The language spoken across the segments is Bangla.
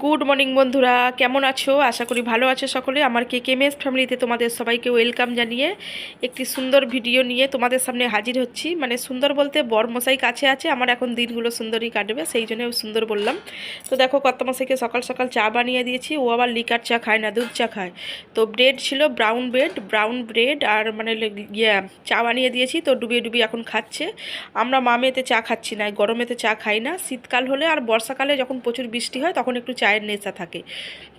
গুড মর্নিং বন্ধুরা। কেমন আছো? আশা করি ভালো আছো সকলে। আমার কে কে কেমএস ফ্যামিলিতে তোমাদের সবাইকে ওয়েলকাম জানিয়ে একটি সুন্দর ভিডিও নিয়ে তোমাদের সামনে হাজির হচ্ছি। মানে সুন্দর বলতে বর মশাই কাছে আছে, আমার এখন দিনগুলো সুন্দরই কাটবে, সেই জন্য সুন্দর বললাম। তো দেখো কত মশাইকে সকাল সকাল চা বানিয়ে দিয়েছি, ও আবার লিকার চা খায় না, দুধ চা খায়। তো ব্রেড ছিল ব্রাউন ব্রেড ব্রাউন ব্রেড আর মানে ইয়ে চা বানিয়ে দিয়েছি, তো ডুবিয়ে ডুবিয়ে এখন খাচ্ছে। আমরা মামেতে চা খাচ্ছি না গরমেতে চা খাই না। শীতকাল হলে আর বর্ষাকালে যখন প্রচুর বৃষ্টি হয়, তখন একটু চায়ের নেশা থাকে।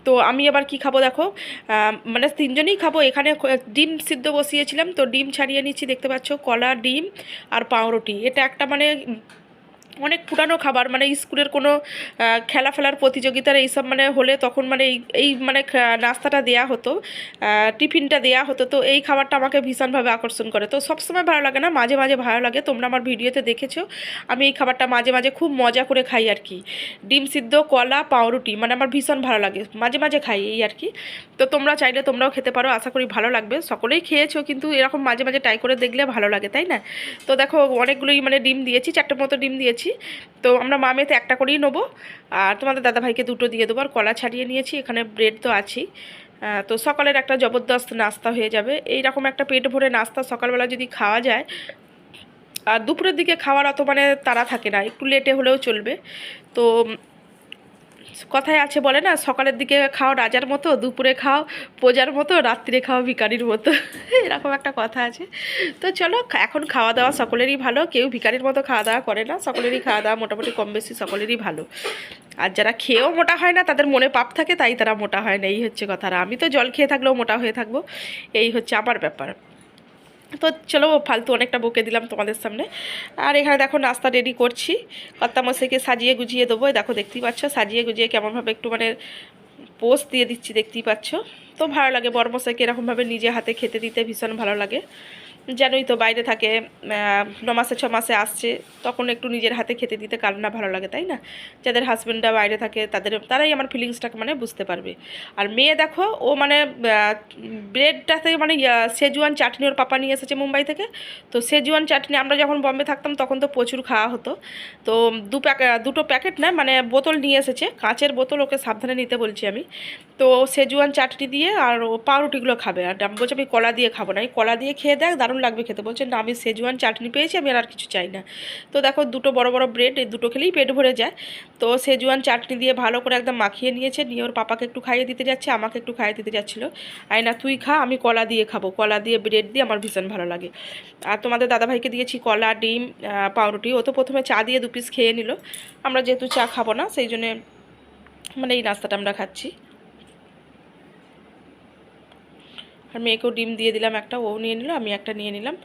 তো আমি আবার কি খাব দেখো? মানে তিনজনেই খাব। এখানে ডিম সিদ্ধ বসিয়েছিলাম। তো ডিম ছাড়িয়ে নিচ্ছি, দেখতে পাচ্ছ? কলা, ডিম আর পাউরুটি। এটা একটা মানে অনেক পুরানো খাবার মানে স্কুলের কোনো খেলা ফেলার প্রতিযোগিতার এইসব মানে হলে তখন মানে এই এই মানে নাস্তাটা দেয়া হতো টিফিনটা দেয়া হতো। তো এই খাবারটা আমাকে ভীষণভাবে আকর্ষণ করে। তো সবসময় ভালো লাগে না, মাঝে মাঝে ভালো লাগে। তোমরা আমার ভিডিওতে দেখেছ, আমি এই খাবারটা মাঝে মাঝে খুব মজা করে খাই আর কি। ডিম সিদ্ধ, কলা, পাউরুটি মানে আমার ভীষণ ভালো লাগে। মাঝে মাঝে খাই এই আর কি। তো তোমরা চাইলে তোমরাও খেতে পারো, আশা করি ভালো লাগবে। সকলেই খেয়েছো, কিন্তু এরকম মাঝে মাঝে ট্রাই করে দেখলে ভালো লাগে, তাই না? তো দেখো, অনেকগুলোই মানে ডিম দিয়েছি চারটে মতো ডিম দিয়েছি। তো আমরা মামেতে একটা করেই নেব। আর তোমাদের দাদাভাইকে দুটো দিয়ে দেবো। আর কলা ছাড়িয়ে নিয়েছি, এখানে ব্রেড তো আছেই। তো সকালের একটা জবরদস্ত নাস্তা হয়ে যাবে। এই রকম একটা পেট ভরে নাস্তা সকালবেলা যদি খাওয়া যায়, আর দুপুরের দিকে খাওয়ার অত মানে তারা থাকে না। একটু লেটে হলেও চলবে। তো কথায় আছে বলে না, সকালের দিকে খাও রাজার মতো, দুপুরে খাও প্রজার মতো, রাত্রে খাও ভিকারির মতো। এরকম একটা কথা আছে। তো চলো, এখন খাওয়া দাওয়া সকলেরই ভালো, কেউ ভিকারির মতো খাওয়া দাওয়া করে না, সকলেরই খাওয়া দাওয়া মোটামুটি কম বেশি সকলেরই ভালো। আর যারা খেয়েও মোটা হয় না, তাদের মনে পাপ থাকে, তাই তারা মোটা হয় না, এই হচ্ছে কথা। আর আমি তো জল খেয়ে থাকলেও মোটা হয়ে থাকব, এই হচ্ছে আমার ব্যাপার। তো চলো ফালতু অনেকটা বকে দিলাম তোমাদের সামনে। আর এখানে দেখো নাস্তা রেডি করছি। কর্তামশাইকে সাজিয়ে গুজিয়ে দেবো। দেখো দেখতেই পাচ্ছ, সাজিয়ে গুজিয়ে কেমনভাবে একটু মানে পোস্ট দিয়ে দিচ্ছি, দেখতেই পাচ্ছ। তো ভালো লাগে বর্মশাইকে এরকমভাবে নিজে হাতে খেতে দিতে ভীষণ ভালো লাগে। জানোই তো বাইরে থাকে ন মাসে ছ মাসে আসছে তখন একটু নিজের হাতে খেতে দিতে কার না ভালো লাগে তাই না? যাদের হাজব্যান্ডরা বাইরে থাকে তাদের তারাই আমার ফিলিংসটাকে মানে বুঝতে পারবে। আর মেয়ে দেখো ও মানে ব্রেডটাতে মানে ইয়া, সেজুয়ান চাটনি ওর পাপা নিয়ে এসেছে মুম্বাই থেকে। তো সেজুয়ান চাটনি আমরা যখন বম্বে থাকতাম তখন তো প্রচুর খাওয়া হতো। তো দু প্যাকেট দুটো প্যাকেট না মানে বোতল নিয়ে এসেছে। কাঁচের বোতল ওকে সাবধানে নিতে বলছি আমি। তো সেজুয়ান চাটনি দিয়ে আর ও পাউরুটিগুলো খাবে। আর বলছি আমি কলা দিয়ে খাব না। এই কলা দিয়ে খেয়ে দেখ দারুণ লাগবে খেতে। বলছে, না, আমি সেজুয়ান চাটনি পেয়েছি, আমি আর আর কিছু চাই না। তো দেখো, দুটো বড় বড় ব্রেড এই দুটো খেলেই পেট ভরে যায়। তো সেজুয়ান চাটনি দিয়ে ভালো করে একদম মাখিয়ে নিয়েছে, নিয়ে ওর পাপাকে একটু খাইয়ে দিতে যাচ্ছে, আমাকে একটু খাইয়ে দিতে যাচ্ছিল। আয় না তুই খা, আমি কলা দিয়ে খাব। কলা দিয়ে ব্রেড দিয়ে আমার ভীষণ ভালো লাগে। আর তোমাদের দাদাভাইকে দিয়েছি কলা, ডিম পাউরুটি। ও তো প্রথমে চা দিয়ে দু পিস খেয়ে নিল। আমরা যেহেতু চা খাব না, সেই জন্যে মানে এই নাস্তাটা আমরা খাচ্ছি। আর মেয়েকেও ডিম দিয়ে দিলাম, একটা ও নিয়ে নিল, আমি একটা নিয়ে নিলাম।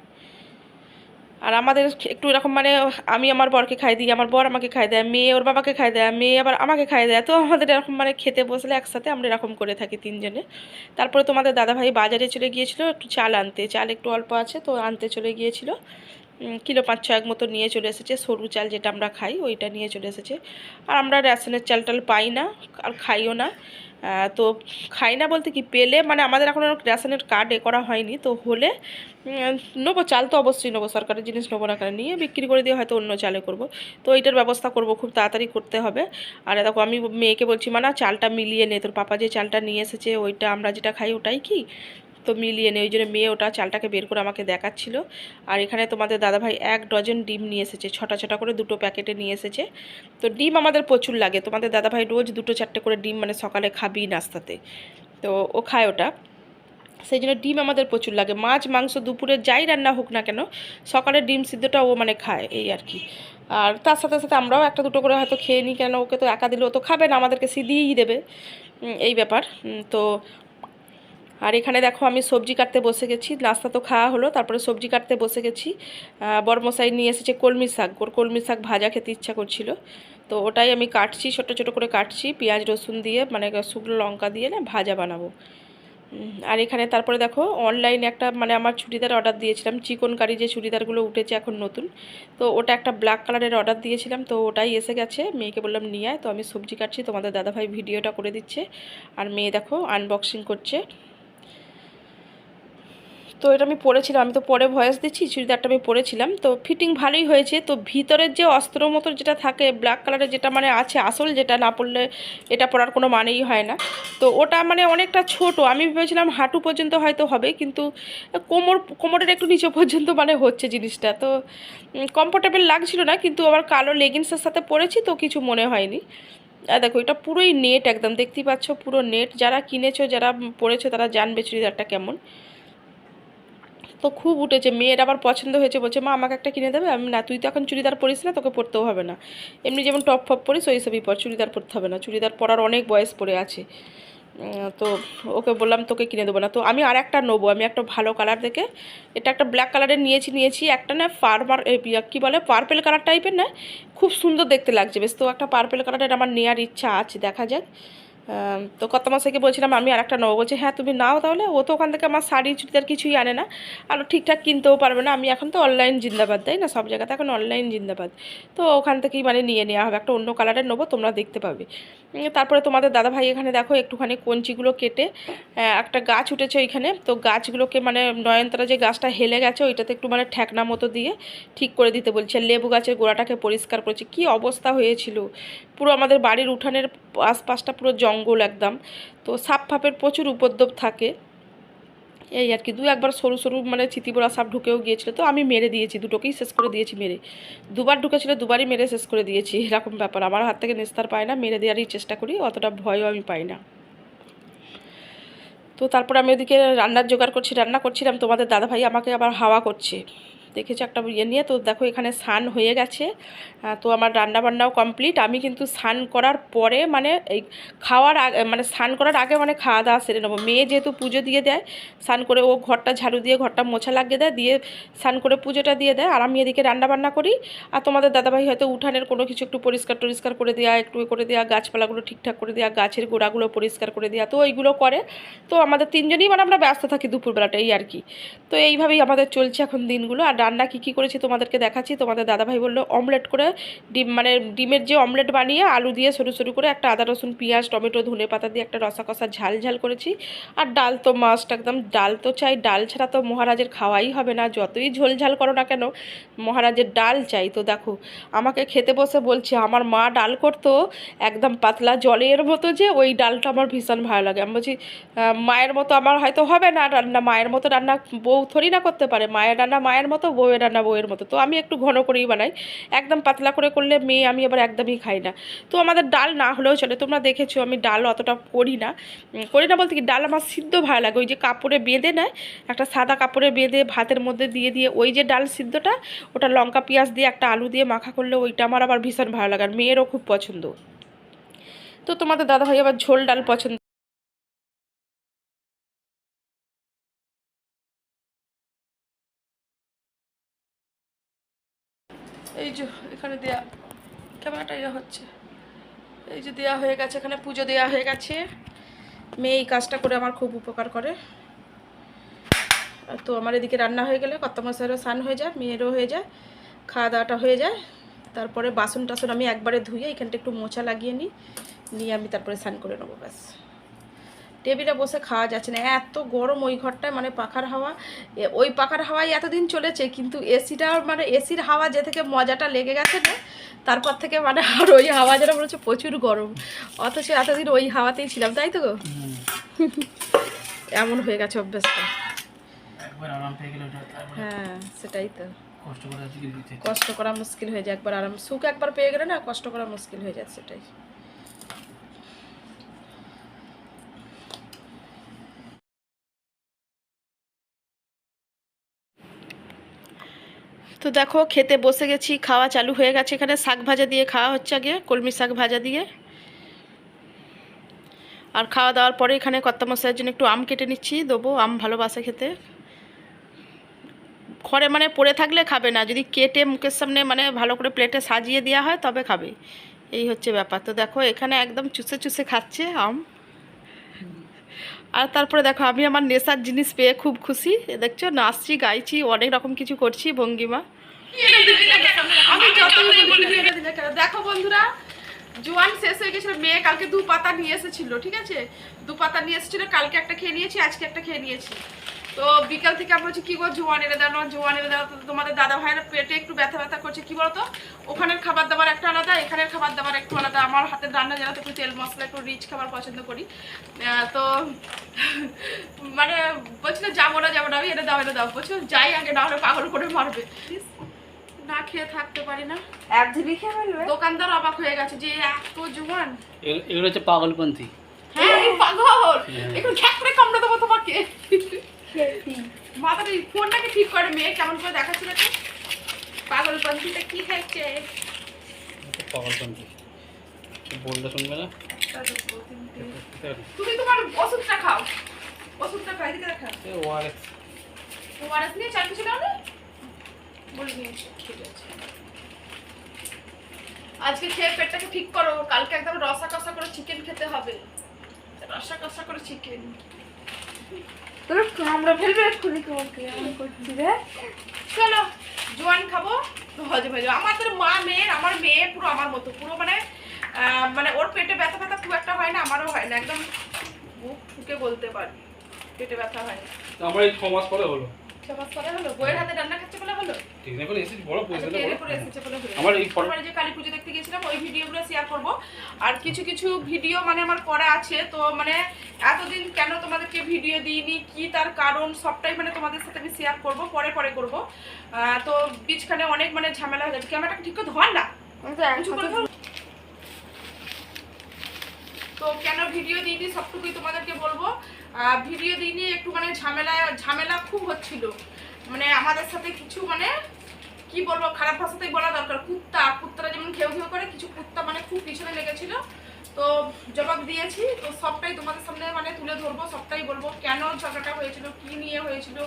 আর আমাদের একটু এরকম মানে আমি আমার বরকে খাই দিই, আমার বর আমাকে খাই দেয়, মেয়ে ওর বাবাকে খাই দেয় মেয়ে আবার আমাকে খাই দেয়। তো আমাদের এরকম মানে খেতে বসলে একসাথে আমরা এরকম করে থাকি তিনজনে। তারপরে তোমাদের দাদাভাই বাজারে চলে গিয়েছিল একটু চাল আনতে, চাল একটু অল্প আছে তো আনতে চলে গিয়েছিল। কিলো পাঁচ ছয়েক মতো নিয়ে চলে এসেছে, সরু চাল যেটা আমরা খাই, ওইটা নিয়ে চলে এসেছে। আর আমরা রেশনের চাল টাল পাই না, আর খাইও না। তো খাই না বলতে কি, পেলে মানে আমাদের এখন রেশনের কার্ড এ করা হয়নি, তো হলে নেব, চাল তো অবশ্যই নেব, সরকারের জিনিস নেব না কেন, নিয়ে বিক্রি করে দিয়ে হয়তো অন্য চালে করব। তো এইটার ব্যবস্থা করব, খুব তাড়াতাড়ি করতে হবে। আর দেখো, আমি মেয়েকে বলছি মানে চালটা মিলিয়ে নে, তোর পাপা যে চালটা নিয়ে এসেছে, ওইটা আমরা যেটা খাই, ওটাই কি? তো মিলিয়ে নে ওই জন্য মেয়ে ওটা চালটাকে বের করে আমাকে দেখাচ্ছিল। আর এখানে তোমাদের দাদাভাই এক ডজন ডিম নিয়ে এসেছে, ছটা ছটা করে দুটো প্যাকেটে নিয়ে এসেছে। তো ডিম আমাদের প্রচুর লাগে, তোমাদের দাদাভাই রোজ দুটো চারটে করে ডিম মানে সকালে খাবি নাস্তাতে। তো ও খায় ওটা। সেই জন্য ডিম আমাদের প্রচুর লাগে, মাছ, মাংস দুপুরে যাই রান্না হোক না কেন, সকালে ডিম সিদ্ধটা ও মানে খায়, এই আর কি। আর তার সাথে সাথে আমরাও একটা দুটো করে হয়তো খেয়ে নিই কেন, ওকে তো একা দিলে ও তো খাবে না, আমাদেরকে সিদিয়েই দেবে এই ব্যাপার। তো আর এখানে দেখো আমি সবজি কাটতে বসে গেছি। নাস্তা তো খাওয়া হলো তারপরে সবজি কাটতে বসে গেছি। আহ, বড়মশাই নিয়ে এসেছে কলমি শাক। ওর কলমি শাক ভাজা খেতে ইচ্ছা করছিল। তো ওটাই আমি কাটছি ছোটো ছোটো করে কাটছি। পেঁয়াজ রসুন দিয়ে মানে শুকনো লঙ্কা দিয়ে না ভাজা বানাবো। আর এখানে তারপরে দেখো অনলাইনে একটা মানে আমার চুড়িদার অর্ডার দিয়েছিলাম। চিকন কারি যে চুড়িদারগুলো উঠেছে এখন নতুন। তো ওটা একটা ব্ল্যাক কালারের অর্ডার দিয়েছিলাম। তো ওটাই এসে গেছে। মেয়েকে বললাম নিয়ে তো আমি সবজি কাটছি। তোমাদের দাদাভাই ভিডিওটা করে দিচ্ছে। আর মেয়ে দেখো আনবক্সিং করছে। তো এটা আমি পরেছিলাম আমি তো পরে ভয়েস দিচ্ছি, চুড়িদারটা আমি পরেছিলাম তো ফিটিং ভালোই হয়েছে, তো ভিতরের যে অস্ত্র মতো যেটা থাকে ব্ল্যাক কালারের যেটা মানে আছে, আসল যেটা না পরলে এটা পরার কোনো মানেই হয় না। তো ওটা মানে অনেকটা ছোট, আমি ভেবেছিলাম হাঁটু পর্যন্ত হয়তো হবে, কিন্তু কোমর, কোমরের একটু নিচে পর্যন্ত মানে হচ্ছে জিনিসটা। তো কমফোর্টেবল লাগছিল না, কিন্তু আবার কালো লেগিংসের সাথে পরেছি, তো কিছু মনে হয়নি। আর দেখো, এটা পুরোই নেট একদম, দেখতেই পাচ্ছ পুরো নেট যারা কিনেছো, যারা পরেছো তারা জানবে চুড়িদারটা কেমন। তো খুব উঠেছে। মেয়ের আবার পছন্দ হয়েছে, বলছে, মা, আমাকে একটা কিনে দেবে? আমি, না, তুই তো এখন চুড়িদার পরিস না, তোকে পরতেও হবে না। এমনি যেমন টপ ফপ পরিস, ওই সবই পর, চুড়িদার পরতে হবে না। চুড়িদার পরার অনেক বয়স পড়ে আছে। তো ওকে বললাম, তোকে কিনে দেবো না। তো আমি আর একটা নেব, আমি একটা ভালো কালার দেখে, এটা একটা ব্ল্যাক কালারের নিয়েছি নিয়েছি, একটা না ফার্মার কী বলে পার্পেল কালার টাইপের না, খুব সুন্দর দেখতে লাগছে। বেশ, তো একটা পার্পেল কালারের আমার নেওয়ার ইচ্ছা আছে, দেখা যাক। তো কত মাসেকে বলছিলাম, আমি আর একটা নেব। বলছে হ্যাঁ তুমি নাও তাহলে। ও তো ওখান থেকে আমার শাড়ি, চুড়িদার কিছুই আনে না। আর ঠিকঠাক কিনতেও পারবে না। আমি এখন তো অনলাইন জিন্দাবাদ, তাই না? সব জায়গাতে এখন অনলাইন জিন্দাবাদ। তো ওখান থেকেই মানে নিয়ে নেওয়া হবে। একটা অন্য কালারের নেব, তোমরা দেখতে পাবে। তারপরে তোমাদের দাদা ভাই এখানে দেখো, একটুখানি কঞ্চিগুলো কেটে একটা গাছ উঠেছে ওইখানে। তো গাছগুলোকে মানে নয়নতারা যে গাছটা হেলে গেছে, ওইটাতে একটু মানে ঠেকনা মতো দিয়ে ঠিক করে দিতে বলছে। লেবু গাছের গোড়াটাকে পরিষ্কার করেছে। কি অবস্থা হয়েছিল? পুরো আমাদের বাড়ির উঠানের আশপাশটা পুরো জঙ্গল একদম। তো সাপ ফাপের প্রচুর উপদ্রব থাকে। এই আর কি, দু একবার সরু সরু মানে চিতিবোড়া সাপ ঢুকেও গিয়েছিল। তো আমি মেরে দিয়েছি, দুটোকেই শেষ করে দিয়েছি মেরে। দুবার ঢুকেছিল, দুবারই মেরে শেষ করে দিয়েছি, এরকম ব্যাপার। আমার হাত থেকে নিস্তার পায় না, মেরে দেওয়ারই চেষ্টা করি, অতটা ভয়ও আমি পাই না। তো তারপর আমি ওদিকে রান্নার জোগাড় করছি, রান্না করছিলাম, তোমাদের দাদাভাই আমাকে আবার হাওয়া করছে। দেখেছ একটা ইয়ে নিয়ে, তো দেখো এখানে স্নান হয়ে গেছে। তো আমার রান্না বান্নাও কমপ্লিট আমি কিন্তু স্নান করার পরে মানে এই খাওয়ার আগে মানে স্নান করার আগে মানে খাওয়া দাওয়া সেরে নেব। মেয়ে যেহেতু পুজো দিয়ে দেয়, স্নান করে ও ঘরটা ঝাড়ু দিয়ে, ঘরটা মোছা লাগিয়ে দেয়, দিয়ে স্নান করে পুজোটা দিয়ে দেয়। আর আমি এদিকে রান্না বান্না করি। আর তোমাদের দাদাভাই হয়তো উঠানের কোনো কিছু একটু পরিষ্কার টরিষ্কার করে দেওয়া একটু করে দেওয়া গাছপালাগুলো ঠিকঠাক করে দেওয়া গাছের গোড়াগুলো পরিষ্কার করে দেওয়া তো ওইগুলো করে। তো আমাদের তিনজনই মানে আমরা ব্যস্ত থাকি দুপুরবেলাটা, এই আর কি। তো এইভাবেই আমাদের চলছে এখন দিনগুলো। আর রান্না কী কী করেছি তোমাদেরকে দেখাচ্ছি। তোমাদের দাদাভাই বলল অমলেট করে ডিম মানে ডিমের যে অমলেট বানিয়ে আলু দিয়ে সরু সরু করে একটা আদা, রসুন, পেঁয়াজ, টমেটো, ধনে পাতা দিয়ে একটা রসা কষা ঝাল ঝাল করেছি। আর ডাল তো মাস্ট একদম। ডাল তো চাই, ডাল ছাড়া তো মহারাজের খাওয়াই হবে না। যতই ঝোল ঝাল করো না কেন, মহারাজের ডাল চাই তো দেখো। আমাকে খেতে বসে বলছে, আমার মা ডাল করতো একদম পাতলা জলের মতো যে, ওই ডালটা আমার ভীষণ ভালো লাগে। আমি বলছি মায়ের মতো আমার হয়তো হবে না। রান্না মায়ের মতো রান্না বউ থরি না করতে পারে। মায়ের রান্না মায়ের মতো বউয়ের রান্না বউয়ের মতো। তো আমি একটু ঘন করেই বানাই। একদম পাতলা করে করলে মেয়ে আমি আবার একদমই খাই না। তো আমাদের ডাল না হলেও চলে। তোমরা দেখেছ আমি ডাল অতটা করি না। করি না বলতে কি, ডাল আমার সিদ্ধ ভালো লাগে। ওই যে কাপড়ে বেঁধে নেয় একটা সাদা কাপড়ে বেঁধে ভাতের মধ্যে দিয়ে দিয়ে ওই যে ডাল সিদ্ধটা, ওটা লঙ্কা, পেঁয়াজ দিয়ে একটা আলু দিয়ে মাখা করলে ওইটা আমার আবার ভীষণ ভালো লাগে। আর মেয়েরও খুব পছন্দ। তো তোমাদের দাদা ভাই আবার ঝোল ডাল পছন্দ এখানে দেয়া, ক্যামেরাটা ইয়ে হচ্ছে। এই যে দেয়া হয়ে গেছে, এখানে পুজো দেয়া হয়ে গেছে। মেয়ে এই কাজটা করে আমার খুব উপকার করে। তো আমার এদিকে রান্না হয়ে গেলে কত মশাইরও স্নান হয়ে যায়, মেয়েরও হয়ে যায় খাওয়া দাওয়াটা হয়ে যায়। তারপরে বাসন টাসন আমি একবারে ধুয়ে এখানটা একটু মোছা লাগিয়ে নিই, নিয়ে আমি তারপরে স্নান করে নেব, ব্যাস। টেবিলে বসে খাওয়া যাচ্ছে না। এত গরম ওই ঘরটায় মানে পাখার হাওয়া। ওই পাখার হাওয়াই এতদিন চলেছে কিন্তু এসিটা মানে এসির হাওয়া যে থেকে মজাটা লেগে গেছে না তারপর থেকে মানে আর ওই হাওয়া যেটা মনে হচ্ছে প্রচুর গরম। অথচ এতদিন ওই হাওয়াতেই ছিলাম তাই তো এমন হয়ে গেছে অভ্যেসটা। হ্যাঁ সেটাই তো। কষ্ট করা মুশকিল হয়ে যায় একবার আরাম সুখ একবার পেয়ে গেলে না কষ্ট করা মুশকিল হয়ে যায় সেটাই। তো দেখো, খেতে বসে গেছি, খাওয়া চালু হয়ে গেছে এখানে। শাক ভাজা দিয়ে খাওয়া হচ্ছে আগে, কলমি শাক ভাজা দিয়ে। আর খাওয়া দাওয়ার পরে এখানে কত্তা মশাইয়ের জন্য একটু আম কেটে নিচ্ছি, দেবো। আম ভালোবাসে খেতে। ঘরে মানে পড়ে থাকলে খাবে না, যদি কেটে মুখের সামনে মানে ভালো করে প্লেটে সাজিয়ে দেওয়া হয়, তবে খাবে। এই হচ্ছে ব্যাপার। তো দেখো, এখানে একদম চুষে চুষে খাচ্ছে আম। আর তারপরে দেখো, আমি আমার নেশার জিনিস পেয়ে খুব খুশি। দেখছ, নাচছি, গাইছি, অনেক রকম কিছু করছি, ভঙ্গিমা। আমি যতই বলি এনে? দেখো বন্ধুরা জোয়ান শেষ হয়ে গেছিল মেয়ে কালকে দু পাতা নিয়ে এসেছিল ঠিক আছে? দু পাতা নিয়ে এসেছিল কালকে একটা খেয়ে নিয়েছি আজকে একটা খেয়ে নিয়েছি। তো বিকাল থেকে আমরা বলছি কি গো জোয়ান এনে দাও জোয়ান এনে দাও তোমাদের দাদা ভাইয়ের পেটে একটু ব্যথা ব্যথা করছে কি বলতো? ওখানের খাবার দাবার একটা আলাদা এখানের খাবার দাবার একটু আলাদা আমার হাতের রান্না জানাতে একটু তেল মশলা একটু রিচ খাবার পছন্দ করি। তো মানে বলছিল যাব না যাব না। আমি এটা দাও এটা দাও। বলছিল যাই আগে না হলে পাগল করে মারবে। না খেয়ে থাকতে পারি না। এক ঝুলি খেয়ে ফেলবে? দোকানদার অবাক হয়ে গেছে যে এত জোয়ান। এগুলো- হচ্ছে পাগলপন্থী। হ্যাঁ এই পাগল! একটু ঘ্যাক করে কামড়ে দেবো তোমাকে। মাথাটা ফোনটাকে ঠিক করে মেয়ে কেমন করে দেখাচ্ছিল তো? পাগলপন্থীটা কি খাইছে পাগলপন্থী। বললে শুনবে না। তুমি তোমার ওষুধটা খাও। ওষুধটা খাই দিকে দেখা ওআরএস ওআরএস নিয়ে চার কিছু নাও না? বলে নিয়েছি ঠিক আছে। আজকে খেয়ে পেটটাকে ঠিক করো কালকে একদম রসা কষা করে চিকেন খেতে হবে। রসা কষা করে চিকেন তোর কামড়া ফেলবে এক্ষুনি তোমাকে আমি করছি রে চলো জোয়ান খাব। হজম হয়ে যাবে আমাদের মা মেয়ের আমার মেয়ে পুরো আমার মতো পুরো মানে আহ, মানে ওর পেটে ব্যথা ব্যথা খুব একটা হয় না আমারও হয় না একদম বুক ফুকে বলতে পারি পেটে ব্যথা হয় না। আমার এই ছ মাস পরে হলো। ছ মাস পরে হলো বইয়ের হাতে রান্না খাচ্ছে এসেছি বড় আচ্ছা, পয়সা। আমার এই ফটো যে কালী পুজো দেখতে গেছিলাম ওই ভিডিওগুলো শেয়ার করব। আর কিছু কিছু ভিডিও মানে আমার করা আছে তো মানে এতদিন কেন তোমাদেরকে ভিডিও দিইনি কি তার কারণ সবটাই মানে তোমাদের সাথে আমি শেয়ার করব পরে পরে করব। তো অনেক মানে ঝামেলা হয়ে যাচ্ছে ক্যামেরাটা ঠিক করে ধর না। আমি তো কেন ভিডিও দিইনি সবটুকুই তোমাদেরকে বলব। আহ, ভিডিও দিইনি একটু মানে ঝামেলা ঝামেলা খুব হচ্ছিল। মানে আমাদের সাথে কিছু মানে কি বলব, খারাপ ভাষাতেই বলা দরকার। কুত্তা কুত্তারা যেমন ঘেউ ঘেউ করে, কিছু কুত্তা মানে খুব পিছনে লেগেছিল। তো জবাব দিয়েছি, তো সবটাই তোমাদের সামনে মানে তুলে ধরবো, সবটাই বলব কেন ঝগড়াটা হয়েছিল, কি নিয়ে হয়েছিল,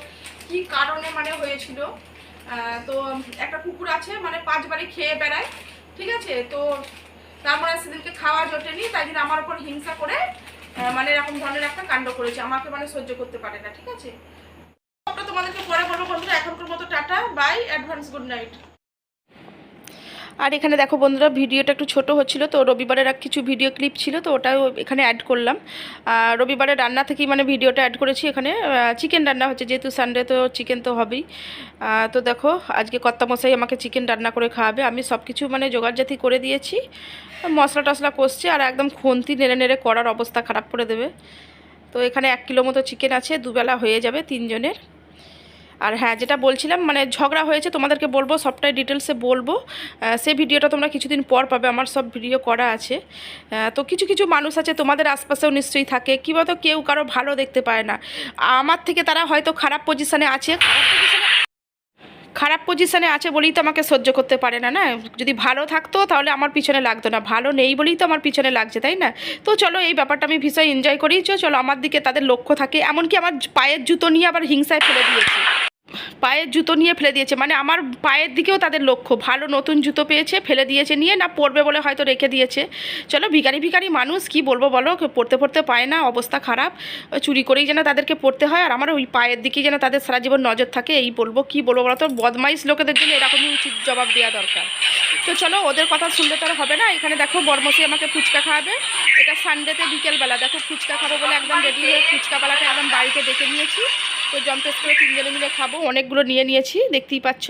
কি কারণে মানে হয়েছিল। তো একটা কুকুর আছে মানে পাঁচ বাড়ি খেয়ে বেড়ায়, ঠিক আছে? তো তারপরে সেদিনকে খাওয়া জোটেনি, তাই জন্য আমার উপর হিংসা করে মানে এরকম ধরনের একটা কাণ্ড করেছে। আমাকে মানে সহ্য করতে পারে না, ঠিক আছে? তোমাদেরকে পরে বলব বন্ধুরা, এখনকার মতো ta ta bye advance good night আর এখানে দেখো বন্ধুরা, ভিডিওটা একটু ছোট হচ্ছিল, তো রবিবারের এক কিছু ভিডিও ক্লিপ ছিল, তো ওটাও এখানে অ্যাড করলাম। আর রবিবারের রান্না থেকেই মানে ভিডিওটা অ্যাড করেছি এখানে। চিকেন রান্না হচ্ছে, যেহেতু সানডে তো চিকেন তো হবেই। তো দেখো, আজকে কর্তামশাই আমাকে চিকেন রান্না করে খাওয়াবে। আমি সব কিছু মানে জোগাড়জাতি করে দিয়েছি। মশলা টশলা কষছে আর একদম খুন্তি নেড়ে নেড়ে করার অবস্থা খারাপ করে দেবে। তো এখানে এক কিলো মতো চিকেন আছে, দুবেলা হয়ে যাবে তিনজনের। আর হ্যাঁ যেটা বলছিলাম মানে ঝগড়া হয়েছে, তোমাদেরকে বলব, সবটাই ডিটেলসে বলব। সেই ভিডিওটা তোমরা কিছুদিন পর পাবে, আমার সব ভিডিও করা আছে। তো কিছু কিছু মানুষ আছে, তোমাদের আশপাশেও নিশ্চয়ই থাকে। কী বলতো, কেউ কারও ভালো দেখতে পায় না। আমার থেকে তারা হয়তো খারাপ পজিশানে আছে। খারাপ পজিশনে খারাপ পজিশানে আছে বলেই তো আমাকে সহ্য করতে পারে না না? যদি ভালো থাকতো, তাহলে আমার পিছনে লাগতো না। ভালো নেই বলেই তো আমার পিছনে লাগছে, তাই না? তো চলো, এই ব্যাপারটা আমি ভীষণ এনজয় করি। চলো, আমার দিকে তাদের লক্ষ্য থাকে। এমনকি আমার পায়ের জুতো নিয়ে আবার হিংসায় ফেলে দিয়েছে। পায়ের জুতো নিয়ে ফেলে দিয়েছে। মানে আমার পায়ের দিকেও তাদের লক্ষ্য। ভালো নতুন জুতো পেয়েছে, ফেলে দিয়েছে নিয়ে, না পরবে বলে হয়তো রেখে দিয়েছে। চলো, ভিখারি ভিখারি মানুষ, কি বলব বলো? পড়তে পড়তে পায় না, অবস্থা খারাপ। চুরি করেই যেন তাদেরকে পড়তে হয়, আর আমার ওই পায়ের দিকেই যেন তাদের সারা জীবন নজর থাকে, এই বলব, কি বলব বলো তো? বদমাইশ লোকেদের জন্য এরকমই উচিত জবাব দেওয়া দরকার। তো চলো, ওদের কথা শুনলে তো আর হবে না। এখানে দেখো বর্মসি আমাকে ফুচকা খাওয়াবে। এটা সানডেতে বিকেলবেলা। দেখো, ফুচকা খাব বলে একদম রেডি হয়ে ফুচকাবেলাটা একদম বাড়িতে ডেকে নিয়েছি। তো জম্পেস করে তিনজনে মিলে খাব। অনেকগুলো নিয়ে নিয়েছি, দেখতেই পাচ্ছ।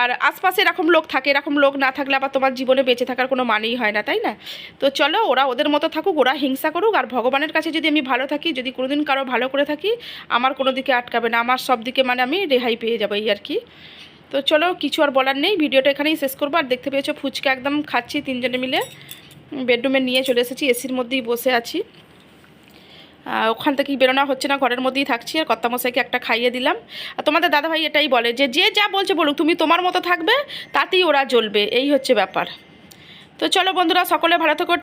আর আশপাশে এরকম লোক থাকে, এরকম লোক না থাকলে আবার তোমার জীবনে বেঁচে থাকার কোনো মানেই হয় না, তাই না? তো চলো, ওরা ওদের মতো থাকুক, ওরা হিংসা করুক, আর ভগবানের কাছে যদি আমি ভালো থাকি, যদি কোনোদিন কারও ভালো করে থাকি, আমার কোনো দিকে আটকাবে না, আমার সব দিকে মানে আমি রেহাই পেয়ে যাব এই আর কি। তো চলো, কিছু আর বলার নেই, ভিডিওটা এখানেই শেষ করব, আর দেখতে পেয়েছ ফুচকা একদম খাচ্ছি তিনজনে মিলে। বেডরুমে নিয়ে চলে এসেছি, এসির মধ্যেই বসে আছি। ওখান থেকে বেরোনো হচ্ছে না, ঘরের মধ্যেই থাকছি, আর কর্তামশাইকে একটা খাইয়ে দিলাম। আর তোমাদের দাদাভাই এটাই বলে যে যে যা বলছে বলুক, তুমি তোমার মতো থাকবে, তাতেই ওরা জ্বলবে। এই হচ্ছে ব্যাপার। তো চলো বন্ধুরা, সকলে ভালো থেকো।